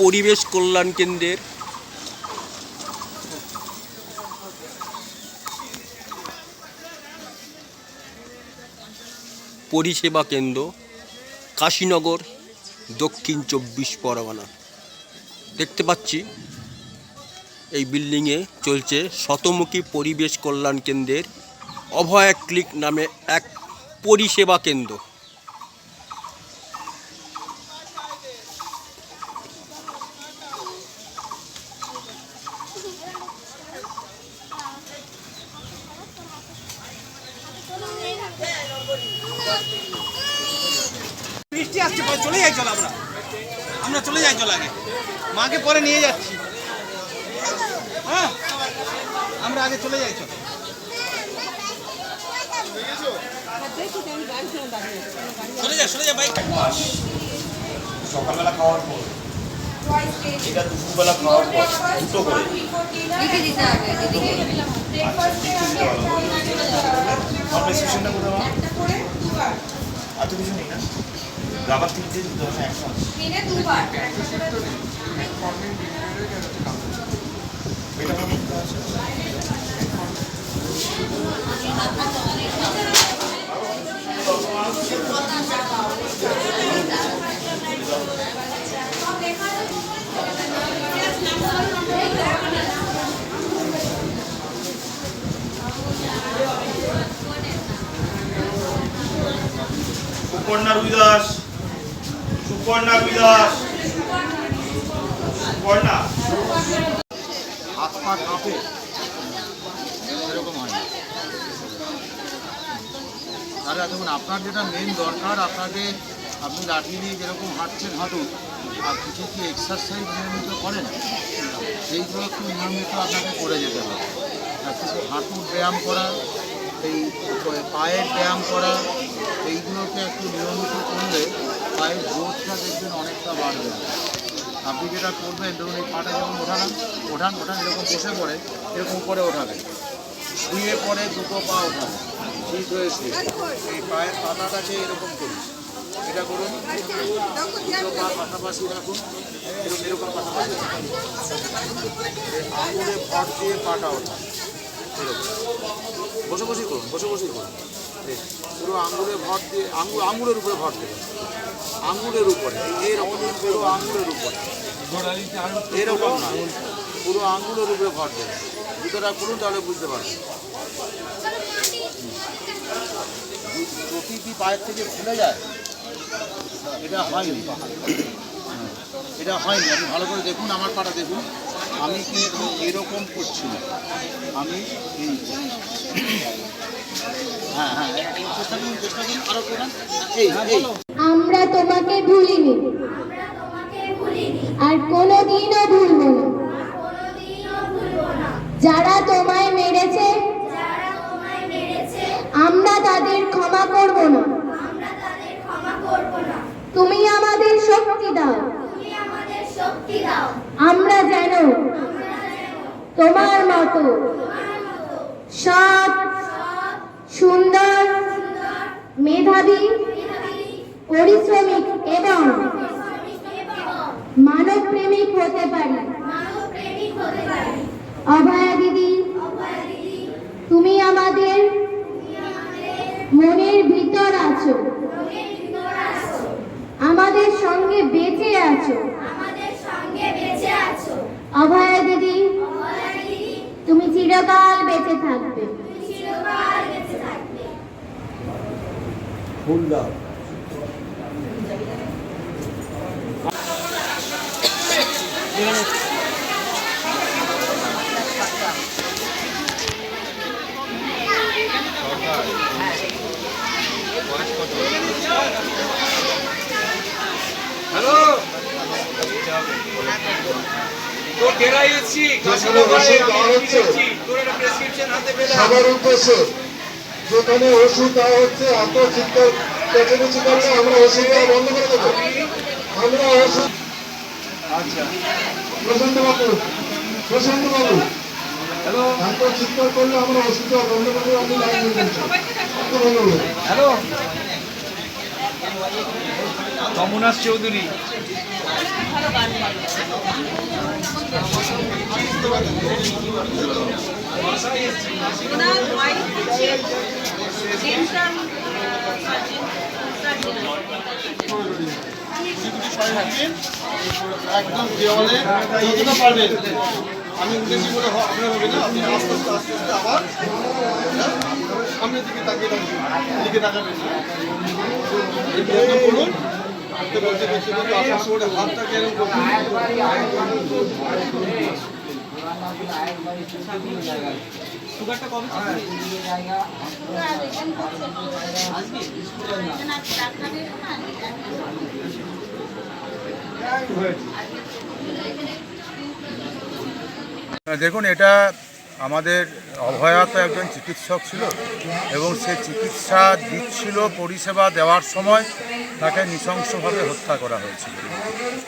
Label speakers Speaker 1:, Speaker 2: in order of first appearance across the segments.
Speaker 1: পরিবেশ কল্যাণ কেন্দ্রের। পরিষেবা কেন্দ্র, কাশীনগর, দক্ষিণ চব্বিশ পরগনা। দেখতে পাচ্ছি, এই বিল্ডিংয়ে চলছে শতমুখী পরিবেশ কল্যাণ কেন্দ্রের অভয়া ক্লিক নামে এক পরিষেবা কেন্দ্র।
Speaker 2: বৃষ্টি আসছে চলে যাই, চল আমরা। আমরা চলে যাই, চল আগে। মাকে পরে নিয়ে যাচ্ছি। হ্যাঁ? আমরা আগে চলে যাই, চল। চলে যা চলে যা বাইক
Speaker 3: সকালবেলা খাওয়ার পর। খাওয়ার এত কিছু নেই না? রাবার তিনটে দিতে হবে
Speaker 4: দুবার।
Speaker 3: এটা আমার মধ্যে আছে সুপর্ণা রুই দাস সুপর্ণা রুই দাস সুপর্ণা।
Speaker 5: হাত পা এরকম তাহলে দেখুন, আপনার যেটা মেন দরকার, আপনাকে আপনি লাঠি নিয়ে যেরকম হাঁটছেন, হাঁটুন, আর কিছু কি এক্সারসাইজ নিয়মিত করেন? সেইগুলো একটু নিয়মিত আপনাকে করে যেতে হবে। আর কিছু হাঁটুর ব্যায়াম করা, এই পায়ের ব্যায়াম করা এইগুলোকে একটু নিয়মিত করলে পায়ের জোরটা দেখবেন অনেকটা বাড়বে। আপনি যেটা করবেন, ধরুন এই পাটা যখন ওঠালাম, ওঠান ওঠান, এরকম বসে পড়ে, এরকম করে ওঠাবেন। শুয়ে পরে দুটো পা ওঠাবেন। ঠিক হয়ে শুয়ে এই পায়ের পাতাটাকে এরকম করুন। এটা করুন। দুটো পা পাশাপাশি রাখুন। এরকম এরকম পাশাপাশি রাখুন। আঙুলে ভর দিয়ে পাটা ওঠা এরকম। বসে বসেই করুন, বসে বসেই করুন। পুরো আঙুলে ভর দিয়ে আঙুল আঙুলের উপরে ভর দেবেন আঙুলের উপরে এরকম পুরো আঙুলের উপরে। এরকম না পুরো আঙুলের উপরে ভর দেবেন জুতোটা করুন তাহলে বুঝতে পারবেন কি পায়ের থেকে খুলে যায়। এটা হয়নি। এটা হয়নি। আপনি ভালো করে দেখুন, আমার পাটা দেখুন। আমি কিন্তু এরকম করছি না। আমি এই
Speaker 6: আমরা তোমাকে ভুলিনি। আর কোনোদিনও ভুলব না। যারা তোমায় মেরেছে, আমরা তাদের ক্ষমা করব না। তুমি আমাদের শক্তি দাও। আমরা যেন তোমার মতো সৎ সুন্দর, মেধাবী, পরিশ্রমিক এবং মানব প্রেমিক হতে পারি। অভয়া দিদি, তুমি আমাদের মনের ভিতর আছো। আমাদের সঙ্গে বেঁচে আছো। অভয়া দিদি, তুমি চিরকাল বেঁচে থাকবে।
Speaker 1: ফুল দাও
Speaker 2: হ্যালো তোর ডেরাই এসছি
Speaker 7: দেওয়া হচ্ছে
Speaker 2: তোর একটা প্রেসক্রিপশন হাতে পেলাম।
Speaker 7: সবার উদ্দেশ্যে। যেখানে ওষুধ দেওয়া হচ্ছে এত চিৎকার চেঁচামেচি করলে আমরা ওষুধ দেওয়া বন্ধ করে দেবো। আমরা ওষুধ
Speaker 5: আচ্ছা।
Speaker 7: প্রশান্ত বাবু প্রশান্ত বাবু। হ্যালো। এত চিৎকার করলে আমরা ওষুধ দেওয়া বন্ধ করে দেবো আপনি লাইন নিয়ে নিচ্ছেন ভালো
Speaker 2: হ্যালো।
Speaker 8: চৌধুরী।
Speaker 7: একদম দেওয়ালে যতটা পারবেন। আমি উঠেছি বলে আপনার হবে না আপনি আস্তে আস্তে আস্তে আস্তে আবার হ্যাঁ, সামনের দিকে তাকিয়ে দিকে তাকাবেন। না
Speaker 8: সুগারটা কবে
Speaker 9: দেখুন এটা আমাদের অভয়া তো একজন চিকিৎসক ছিল এবং সে চিকিৎসা দিচ্ছিল পরিষেবা দেওয়ার সময় তাকে নৃশংসভাবে হত্যা করা হয়েছিল।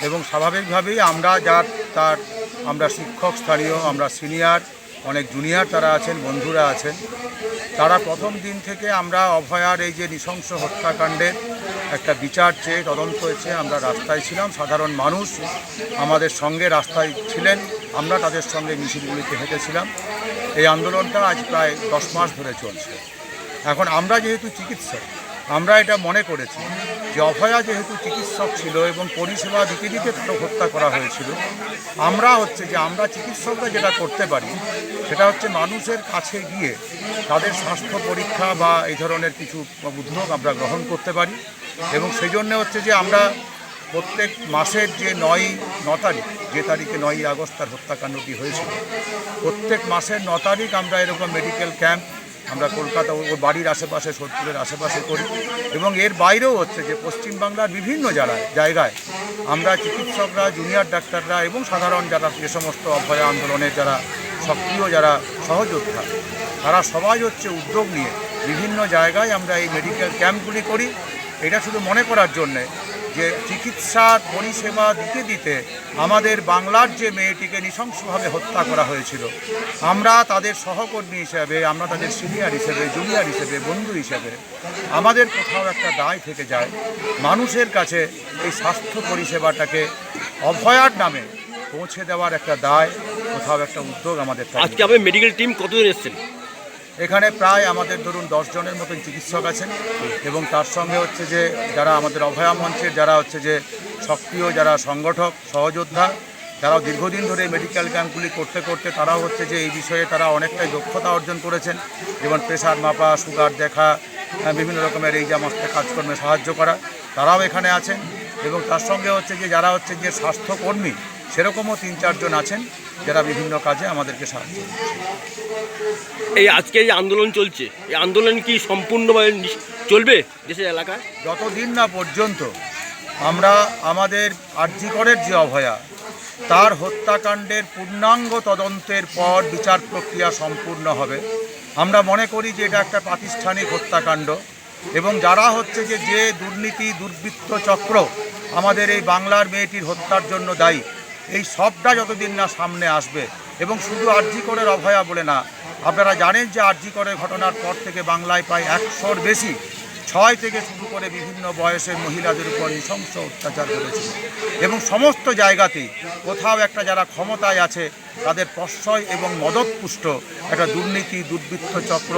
Speaker 9: এবং স্বাভাবিকভাবেই আমরা যার তার, আমরা শিক্ষক স্থানীয়, আমরা সিনিয়র, অনেক জুনিয়র তারা আছেন, বন্ধুরা আছেন, তারা প্রথম দিন থেকে আমরা অভয়ার এই যে নৃশংস হত্যাকাণ্ডের একটা বিচার চেয়ে তদন্ত হয়েছে, আমরা রাস্তায় ছিলাম, সাধারণ মানুষ আমাদের সঙ্গে রাস্তায় ছিলেন, আমরা তাদের সঙ্গে মিছিলগুলিতে হেঁটেছিলাম। এই আন্দোলনটা আজ প্রায় দশ মাস ধরে চলছে। এখন আমরা যেহেতু চিকিৎসক আমরা এটা মনে করেছি যে অভয়া যেহেতু চিকিৎসক ছিল এবং পরিষেবা দিতে দিতে তাকে হত্যা করা হয়েছিল, আমরা হচ্ছে যে আমরা চিকিৎসকরা যেটা করতে পারি, সেটা হচ্ছে মানুষের কাছে গিয়ে তাদের স্বাস্থ্য পরীক্ষা বা এই ধরনের কিছু উদ্যোগ আমরা গ্রহণ করতে পারি এবং সেই জন্য হচ্ছে যে আমরা প্রত্যেক মাসের যে নয়, ন তারিখ, যে তারিখে নয়ই আগস্ট তার হত্যাকাণ্ডটি হয়েছিল, প্রত্যেক মাসের ন তারিখ আমরা এরকম মেডিকেল ক্যাম্প আমরা কলকাতা ওর বাড়ির আশেপাশে সোদপুরের আশেপাশে করি। এবং এর বাইরেও হচ্ছে যে পশ্চিমবাংলার বিভিন্ন জায়গায় জায়গায় আমরা চিকিৎসকরা জুনিয়র ডাক্তাররা এবং সাধারণ যারা যে সমস্ত অভয় আন্দোলনের যারা সক্রিয়, যারা সহযোদ্ধা, তারা সবাই হচ্ছে উদ্যোগ নিয়ে বিভিন্ন জায়গায় আমরা এই মেডিকেল ক্যাম্পগুলি করি। এটা শুধু মনে করার জন্যে যে চিকিৎসার পরিষেবা দিতে দিতে আমাদের বাংলার যে মেয়েটিকে নৃশংসভাবে হত্যা করা হয়েছিল, আমরা তাদের সহকর্মী হিসেবে, আমরা তাদের সিনিয়র হিসেবে, জুনিয়র হিসেবে, বন্ধু হিসেবে, আমাদের কোথাও একটা দায় থেকে যায় মানুষের কাছে এই স্বাস্থ্য পরিষেবাটাকে অভয়ার নামে পৌঁছে দেওয়ার একটা দায়, কোথাও একটা উদ্যোগ আমাদের।
Speaker 1: আজকে আমাদের মেডিকেল টিম কতজন এসেছেন
Speaker 9: এখানে প্রায় আমাদের ধরুন দশ জনের মতন চিকিৎসক আছেন এবং তার সঙ্গে হচ্ছে যে যারা আমাদের অভয়া মঞ্চের, যারা হচ্ছে যে সক্রিয়, যারা সংগঠক, সহযোদ্ধা যারা দীর্ঘদিন ধরে মেডিকেল ক্যাম্পগুলি করতে করতে তারাও হচ্ছে যে এই বিষয়ে তারা অনেকটাই দক্ষতা অর্জন করেছেন যেমন প্রেশার মাপা সুগার দেখা বিভিন্ন রকমের এই সমস্ত কাজকর্মে সাহায্য করা, তারাও এখানে আছেন এবং তার সঙ্গে হচ্ছে যে যারা হচ্ছে যে স্বাস্থ্যকর্মী সেরকমও তিন চারজন আছেন যারা বিভিন্ন কাজে আমাদেরকে সাহায্য।
Speaker 1: এই আজকে যে আন্দোলন চলছে এই আন্দোলন কি সম্পূর্ণভাবে চলবে দেশের এলাকায়
Speaker 9: যতদিন না পর্যন্ত আমরা আমাদের আর্যিকরের যে অভয়া তার হত্যাকাণ্ডের পূর্ণাঙ্গ তদন্তের পর বিচার প্রক্রিয়া সম্পূর্ণ হবে আমরা মনে করি যে এটা একটা প্রাতিষ্ঠানিক হত্যাকাণ্ড এবং যারা হচ্ছে যে যে দুর্নীতি দুর্বৃত্ত চক্র আমাদের এই বাংলার মেয়েটির হত্যার জন্য দায়ী এই সবটা যতদিন না সামনে আসবে, এবং শুধু আর্যিকরের অভয়া বলে না, আপনারা জানেন যে আর্যিকরের ঘটনার পর থেকে বাংলায় প্রায় একশোর বেশি ছয় থেকে শুরু করে বিভিন্ন বয়সের মহিলাদের উপর নৃশংস অত্যাচার করেছিল এবং সমস্ত জায়গাতেই কোথাও একটা যারা ক্ষমতায় আছে, তাদের প্রশ্রয় এবং মদতপুষ্ট একটা দুর্নীতি, দুর্বৃত্ত চক্র,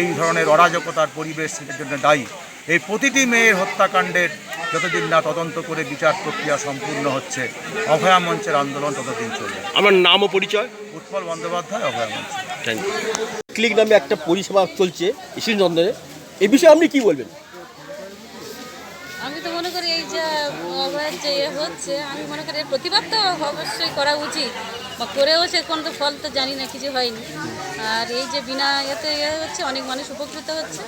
Speaker 9: এই ধরনের অরাজকতার পরিবেশ সেটার জন্য দায়ী। এই প্রতিটি মেয়ের হত্যাকাণ্ডের যতদিন না তদন্ত করে বিচার প্রক্রিয়া সম্পূর্ণ হচ্ছে অভয়া মঞ্চের আন্দোলন ততদিন চলবে।
Speaker 1: আমার নাম ও পরিচয়।
Speaker 9: উৎপল বন্দ্যোপাধ্যায় অভয়া মঞ্চ।
Speaker 1: থ্যাংক ইউ ক্লিক নামে একটা পরিষেবা চলছে ইসিন চন্দনে এই বিষয়ে আপনি কি বলবেন?
Speaker 10: আমি তো মনে করি এই যে অভয়ের যে ইয়ে হচ্ছে আমি মনে করি এর প্রতিবাদ তো অবশ্যই করা উচিত। বা করেও সে কোনো তো ফল তো জানি না কিছু হয়নি। আর এই যে বিনা ইয়েতে ইয়ে হচ্ছে অনেক মানুষ উপকৃত হচ্ছে।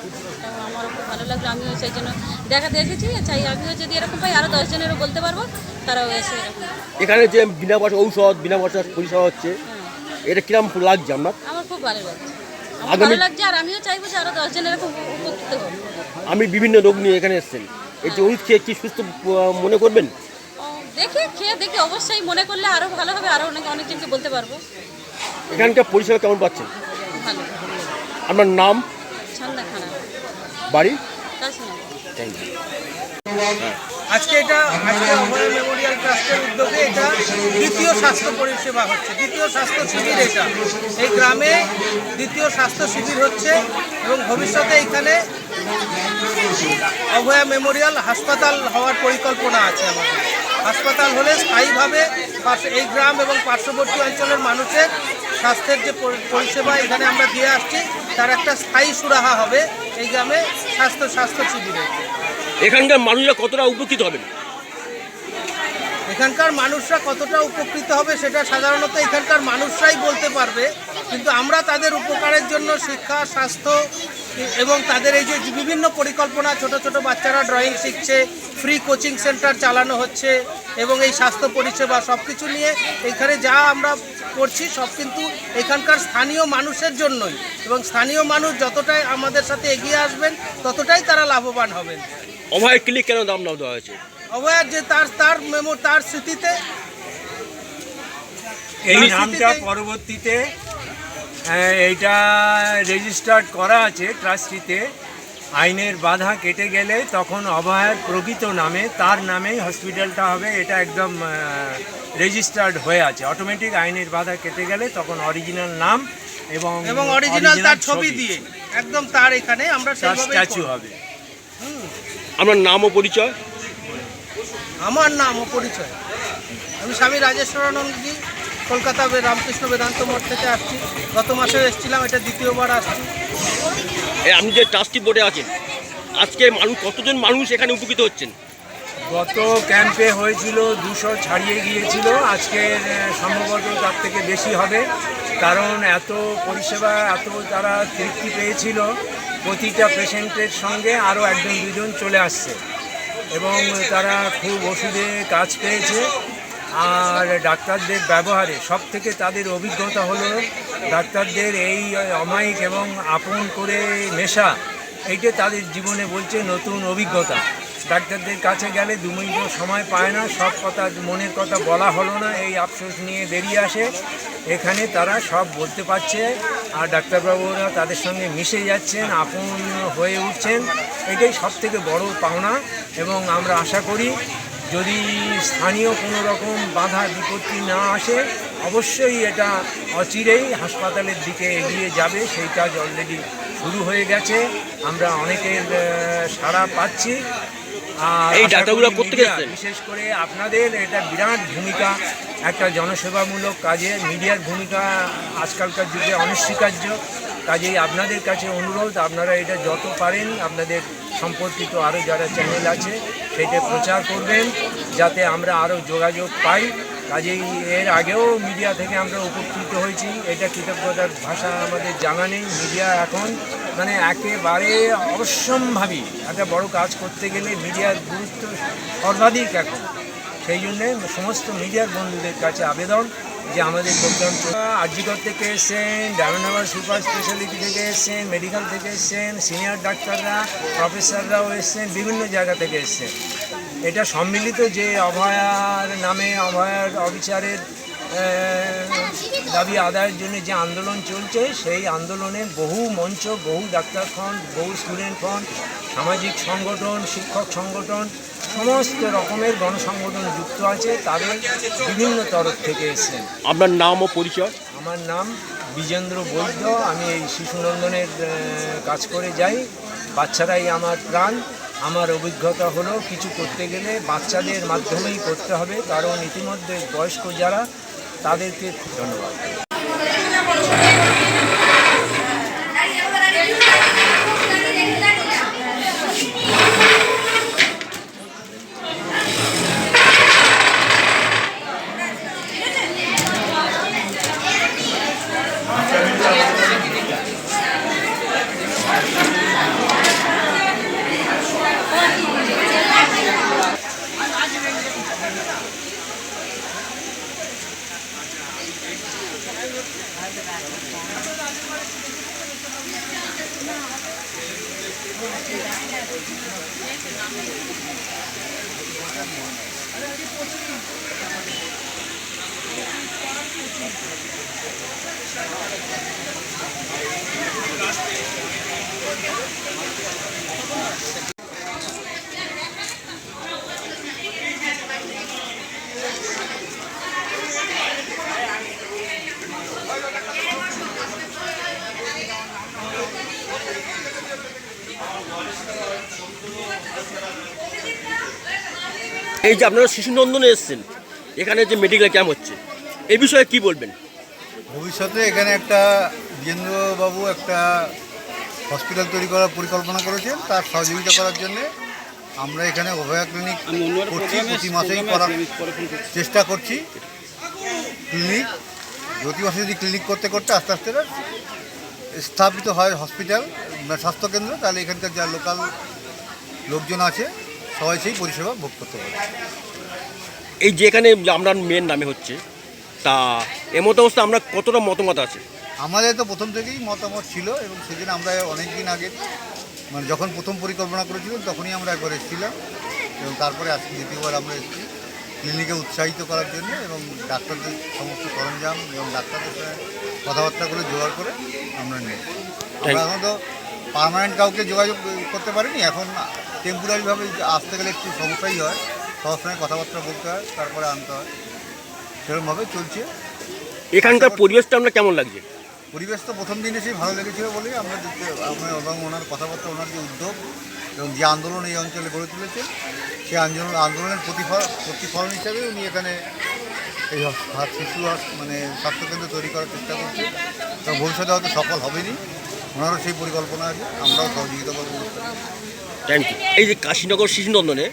Speaker 10: আমারও খুব ভালো লাগল আমিও সেই জন্য দেখাতে এসেছি চাই আমিও যদি এরকম পাই আরও দশজনেরও বলতে পারব তারাও এসে এরকম
Speaker 1: এখানে যে বিনা পয়সা ঔষধ বিনা পয়সা পরিষেবা হচ্ছে এটা কিরম লাগছে আপনার?
Speaker 10: আমার খুব ভালো লাগছে। আমার ভালো লাগছে আর আমিও চাইব যে আরও দশজন এরকম উপকৃত হোক।
Speaker 1: আমি বিভিন্ন রোগ নিয়ে এখানে এসেছেন। এই যে ওষুধ খেয়ে কি সুস্থ মনে করবেন?
Speaker 10: দেখি খেয়ে দেখি অবশ্যই মনে করলে আরও ভালো হবে আরও অনেক অনেকজনকে বলতে পারব।
Speaker 1: এখানকার পরিষেবা কেমন পাচ্ছেন? আপনার নাম? বাড়ি? থ্যাংক ইউ
Speaker 8: আজকে এটা আজকে অভয় মেমোরিয়াল ট্রাস্টের উদ্যোগে এটা দ্বিতীয় স্বাস্থ্য পরিষেবা হচ্ছে। দ্বিতীয় স্বাস্থ্য শিবির এটা। এই গ্রামে দ্বিতীয় স্বাস্থ্য শিবির হচ্ছে এবং ভবিষ্যতে এখানে অভয়া মেমোরিয়াল হাসপাতাল হওয়ার পরিকল্পনা আছে আমাদের। হাসপাতাল হলে স্থায়ীভাবে পার্শ্ব- এই গ্রাম এবং পার্শ্ববর্তী অঞ্চলের মানুষের স্বাস্থ্যের যে পরিষেবা এখানে আমরা দিয়ে আসছি তার একটা স্থায়ী সুরাহা হবে এই গ্রামে স্বাস্থ্য স্বাস্থ্য শিবিরে।
Speaker 1: এখানকার মানুষরা কতটা উপকৃত হবেন?
Speaker 8: এখানকার মানুষরা কতটা উপকৃত হবে সেটা সাধারণত এখানকার মানুষরাই বলতে পারবে কিন্তু আমরা তাদের উপকারের জন্য শিক্ষা স্বাস্থ্য এবং তাদের এই যে বিভিন্ন পরিকল্পনা ছোট ছোট বাচ্চারা ড্রয়িং শিখছে ফ্রি কোচিং সেন্টার চালানো হচ্ছে এবং এই স্বাস্থ্য পরিষেবা সব কিছু নিয়ে এখানে যা আমরা করছি সব কিন্তু এখানকার স্থানীয় মানুষের জন্যই। এবং স্থানীয় মানুষ যতটাই আমাদের সাথে এগিয়ে আসবেন ততটাই তারা লাভবান হবেন।
Speaker 1: অভয় ক্লিক কেন দাম নাম দেওয়া হয়েছে?
Speaker 8: অবয়ার যে তার তার মেমো তার স্মৃতিতে
Speaker 11: এই নামটা পরবর্তীতে এইটা রেজিস্টার্ড করা আছে ট্রাস্টিতে আইনের বাধা কেটে গেলে তখন অভয়ার প্রকৃত নামে তার নামেই হসপিটালটা হবে এটা একদম রেজিস্টার্ড হয়ে আছে। অটোমেটিক আইনের বাধা কেটে গেলে তখন অরিজিনাল নাম এবং
Speaker 8: এবং অরিজিনাল তার ছবি দিয়ে একদম তার এখানে আমরা
Speaker 11: স্ট্যাচু হবে।
Speaker 1: আপনার নাম ও পরিচয়?
Speaker 8: আমার নাম ও পরিচয়। আমি স্বামী রাজেশ্বরানন্দজি কলকাতা রামকৃষ্ণ বেদান্ত মঠ থেকে আসছি। গত মাসে এসেছিলাম এটা দ্বিতীয়বার আসছি।
Speaker 1: এই আপনি যে ট্রাস্টি বোর্ডে আছেন আজকে মানুষ কতজন মানুষ এখানে উপকৃত হচ্ছেন?
Speaker 11: গত ক্যাম্পে হয়েছিল দুশো ছাড়িয়ে গিয়েছিল। আজকে সম্ভবত তার থেকে বেশি হবে। কারণ এত পরিষেবা, এত তারা তৃপ্তি পেয়েছিল, প্রতিটা পেশেন্টের সঙ্গে আরও একজন, দুজন চলে আসছে। এবং তারা খুব ওষুধে কাজ পেয়েছে। আর ডাক্তারদের ব্যবহারে সব থেকে তাদের অভিজ্ঞতা হলো ডাক্তারদের এই অমায়িক এবং আপন করে মেশা। এইটা তাদের জীবনে বলছে নতুন অভিজ্ঞতা। ডাক্তারদের কাছে গেলে দু মিনিটও সময় পায় না। সব কথা, মনের কথা বলা হলো না। এই আফসোস নিয়ে বেরিয়ে আসে। এখানে তারা সব বলতে পারছে আর ডাক্তারবাবুরা তাদের সঙ্গে মিশে যাচ্ছেন, আপন হয়ে উঠছেন। এটাই সব থেকে বড় পাওনা এবং আমরা আশা করি যদি স্থানীয় কোনো রকম বাধা বিপত্তি না আসে, অবশ্যই এটা অচিরেই হাসপাতালের দিকে এগিয়ে যাবে। সেই কাজ অলরেডি শুরু হয়ে গেছে। আমরা অনেকের সাড়া পাচ্ছি।
Speaker 1: এই
Speaker 11: আশা
Speaker 1: ডাক্তারগুলো
Speaker 11: করি
Speaker 1: কোত্থেকে
Speaker 11: media,
Speaker 1: এসেছেন?
Speaker 11: বিশেষ করে আপনাদের এটা বিরাট ভূমিকা একটা জনসেবামূলক কাজে মিডিয়ার ভূমিকা আজকালকার যুগে অনস্বীকার্য। কাজেই আপনাদের কাছে অনুরোধ আপনারা এটা যত পারেন আপনাদের সম্পর্কিত আরও যারা চ্যানেল আছে সেটা প্রচার করবেন যাতে আমরা আরও যোগাযোগ পাই। কাজেই এর আগেও মিডিয়া থেকে আমরা উপকৃত হয়েছি। এটা কৃতজ্ঞতার ভাষা আমাদের জানা নেই মিডিয়া এখন মানে একেবারে অবশ্যম্ভাবী একটা বড় কাজ করতে গেলে মিডিয়ার গুরুত্ব সর্বাধিক এখন। সেই জন্যে সমস্ত মিডিয়ার বন্ধুদের কাছে আবেদন যে আমাদের প্রোগ্রাম আরজিকর থেকে এসছেন ডায়মন্ডহাবার সুপার স্পেশালিটি থেকে এসছেন মেডিকেল থেকে এসছেন সিনিয়র ডাক্তাররা প্রফেসররাও এসছেন, বিভিন্ন জায়গা থেকে এসছেন। এটা সম্মিলিত যে অভয়ার নামে, অভয়ার অবিচারের দাবি আদায়ের জন্য যে আন্দোলন চলছে সেই আন্দোলনে বহু মঞ্চ বহু ডাক্তার ফ্রন্ট বহু স্টুডেন্ট ফ্রন্ট সামাজিক সংগঠন শিক্ষক সংগঠন সমস্ত রকমের গণসংগঠন যুক্ত আছে তাদের বিভিন্ন তরফ থেকে এসেছেন।
Speaker 1: আপনার নাম ও পরিচয়?
Speaker 11: আমার নাম বিজেন্দ্র বৈদ্য আমি এই শিশুনন্দনের কাজ করে যাই। বাচ্চারাই আমার প্রাণ আমার অভিজ্ঞতা হলো কিছু করতে গেলে বাচ্চাদের মাধ্যমেই করতে হবে কারণ ইতিমধ্যে বয়স্ক যারা তাদেরকে ধন্যবাদ।
Speaker 1: এই যে আপনারা শিশু শিশুনন্দনে এসেছেন এখানে যে মেডিকেল ক্যাম্প হচ্ছে এই বিষয়ে কি বলবেন?
Speaker 12: ভবিষ্যতে এখানে একটা বিজেন্দ্রবাবু একটা হসপিটাল তৈরি করার পরিকল্পনা করেছেন তার সহযোগিতা করার জন্য আমরা এখানে অভয়া ক্লিনিক করছি প্রতি মাসেই করার চেষ্টা করছি। ক্লিনিক প্রতি মাসে যদি ক্লিনিক করতে করতে আস্তে আস্তে স্থাপিত হয় হসপিটাল বা স্বাস্থ্যকেন্দ্র তাহলে এখানকার যা লোকাল লোকজন আছে সবাই সেই পরিষেবা ভোগ করতে পারে।
Speaker 1: এই যে এখানে আমরা মেন নামে হচ্ছে তা এমত অবস্থা আমরা কতটা মতামত আছে?
Speaker 12: আমাদের তো প্রথম থেকেই মতামত ছিল এবং সেদিন আমরা অনেক দিন আগে মানে যখন প্রথম পরিকল্পনা করেছিলাম তখনই আমরা একবার এসেছিলাম এবং তারপরে আজকে দ্বিতীয়বার আমরা এসেছি ক্লিনিকে উৎসাহিত করার জন্য এবং ডাক্তারদের সমস্ত সরঞ্জাম এবং ডাক্তারদের সঙ্গে কথাবার্তা করে জোগাড় করে আমরা নিই আমরা এখন তো পার্মানেন্ট কাউকে যোগাযোগ করতে পারিনি এখন টেম্পোরারিভাবে আসতে গেলে একটু সমস্যাই হয়। সবার সঙ্গে কথাবার্তা বলতে হয় তারপরে আনতে হয়। সেরকমভাবে চলছে।
Speaker 1: এখানকার পরিবেশটা আমরা কেমন লাগছে?
Speaker 12: পরিবেশ তো প্রথম দিন এসেই ভালো লেগেছিল বলেই আমরা আমরা এবং ওনার কথাবার্তা ওনার যে উদ্যোগ এবং যে আন্দোলন এই অঞ্চলে গড়ে তুলেছে সেই আন্দোলন আন্দোলনের প্রতিফল প্রতিফলন হিসাবে উনি এখানে এই হাত শিশু মানে স্বাস্থ্যকেন্দ্র তৈরি করার চেষ্টা করছে। তো ভবিষ্যতে হয়তো সফল হবেনি ওনারও সেই পরিকল্পনা আছে আমরাও সহযোগিতা করব।
Speaker 1: থ্যাংক ইউ এই যে কাশীনগর শিশুনন্দনে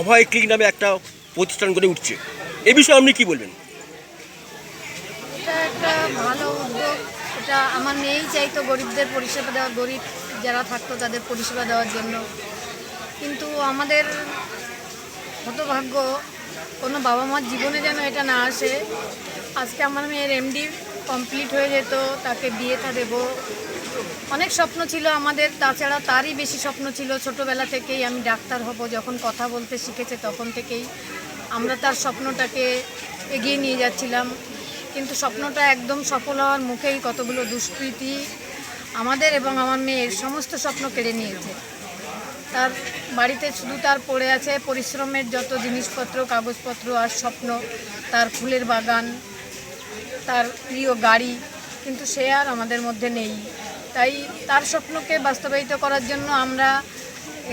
Speaker 1: অভয় ক্লিনিক নামে একটা প্রতিষ্ঠান করে উঠছে এ বিষয়ে আপনি কি বলবেন?
Speaker 13: এটা একটা ভালো উদ্যোগ। এটা আমার মেয়েই চাইতো গরিবদের পরিষেবা দেওয়া গরিব যারা থাকতো তাদের পরিষেবা দেওয়ার জন্য। কিন্তু আমাদের হতভাগ্য কোনো বাবা মার জীবনে যেন এটা না আসে। আজকে আমার মেয়ের এমডি কমপ্লিট হয়ে যেত তাকে বিয়েটা দেবো। অনেক স্বপ্ন ছিল আমাদের, তাছাড়া তারই বেশি স্বপ্ন ছিল। ছোটোবেলা থেকেই আমি ডাক্তার হব, যখন কথা বলতে শিখেছে তখন থেকেই আমরা তার স্বপ্নটাকে এগিয়ে নিয়ে যাচ্ছিলাম। কিন্তু স্বপ্নটা একদম সফল হওয়ার মুখেই কতগুলো দুষ্কৃতি আমাদের এবং আমার মেয়ের সমস্ত স্বপ্ন কেড়ে নিয়েছে। তার বাড়িতে শুধু তার পড়ে আছে পরিশ্রমের যত জিনিসপত্র, কাগজপত্র আর স্বপ্ন, তার ফুলের বাগান, তার প্রিয় গাড়ি, কিন্তু সে আর আমাদের মধ্যে নেই। তাই তার স্বপ্নকে বাস্তবায়িত করার জন্য আমরা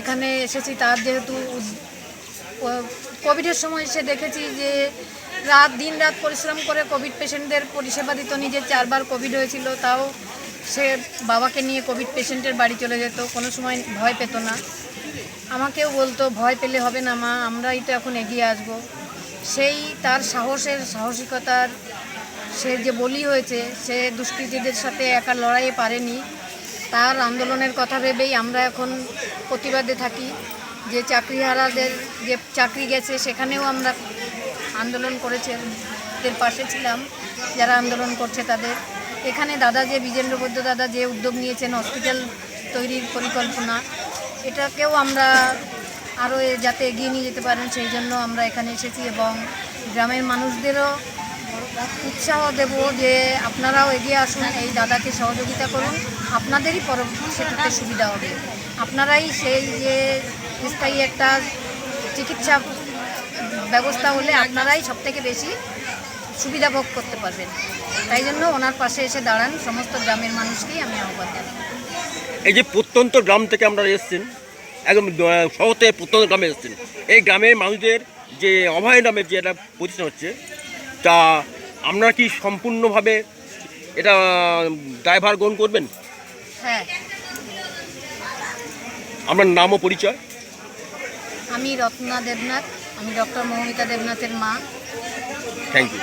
Speaker 13: এখানে এসেছি। তার যেহেতু কোভিডের সময় এসে দেখেছি যে রাত, দিন রাত পরিশ্রম করে কোভিড পেশেন্টদের পরিষেবা দিত। নিজের চারবার কোভিড হয়েছিল, তাও সে বাবাকে নিয়ে কোভিড পেশেন্টের বাড়ি চলে যেত। কোনো সময় ভয় পেত না। আমাকেও বলতো, ভয় পেলে হবে না মা, আমরাই তো এখন এগিয়ে আসব। সেই তার সাহসের, সাহসিকতার সে যে বলি হয়েছে, সে দুষ্কৃতীদের সাথে একা লড়াইয়ে পারেনি। তার আন্দোলনের কথা ভেবেই আমরা এখন প্রতিবাদে থাকি যে চাকরিহারাদের যে চাকরি গেছে, সেখানেও আমরা আন্দোলন করেছে দের পাশে ছিলাম, যারা আন্দোলন করছে তাদের। এখানে দাদা যে বিজেন্দ্র বৈদ্য দাদা যে উদ্যোগ নিয়েছেন, হসপিটাল তৈরির পরিকল্পনা, এটাকেও আমরা আরও যাতে এগিয়ে নিয়ে যেতে পারেন, সেই জন্য আমরা এখানে এসেছি এবং গ্রামের মানুষদেরও উৎসাহ দেব যে আপনারাও এগিয়ে আসুন, এই দাদাকে সহযোগিতা করুন। আপনাদেরই পরবর্তীতে সুবিধা হবে। আপনারাই সেই যে স্থায়ী একটা চিকিৎসা ব্যবস্থা হলে আপনারাই সবথেকে বেশি সুবিধা ভোগ করতে পারবেন। তাই জন্য ওনার পাশে এসে দাঁড়ান, সমস্ত গ্রামের মানুষকেই আমি আহ্বান জানাই।
Speaker 1: এই যে প্রত্যন্ত গ্রাম থেকে আপনারা এসেছেন, একদম শহর থেকে প্রত্যন্ত গ্রামে এসেছেন। এই গ্রামের মানুষদের যে অভয় নামের যে একটা প্রতিষ্ঠান হচ্ছে, তা আপনারা কি সম্পূর্ণভাবে এটা ড্রাইভার গ্রহণ করবেন?
Speaker 13: হ্যাঁ।
Speaker 1: আপনার নাম ও পরিচয়?
Speaker 13: আমি রত্না দেবনাথ আমি ডক্টর মৌমিতা দেবনাথের মা।
Speaker 1: Thank you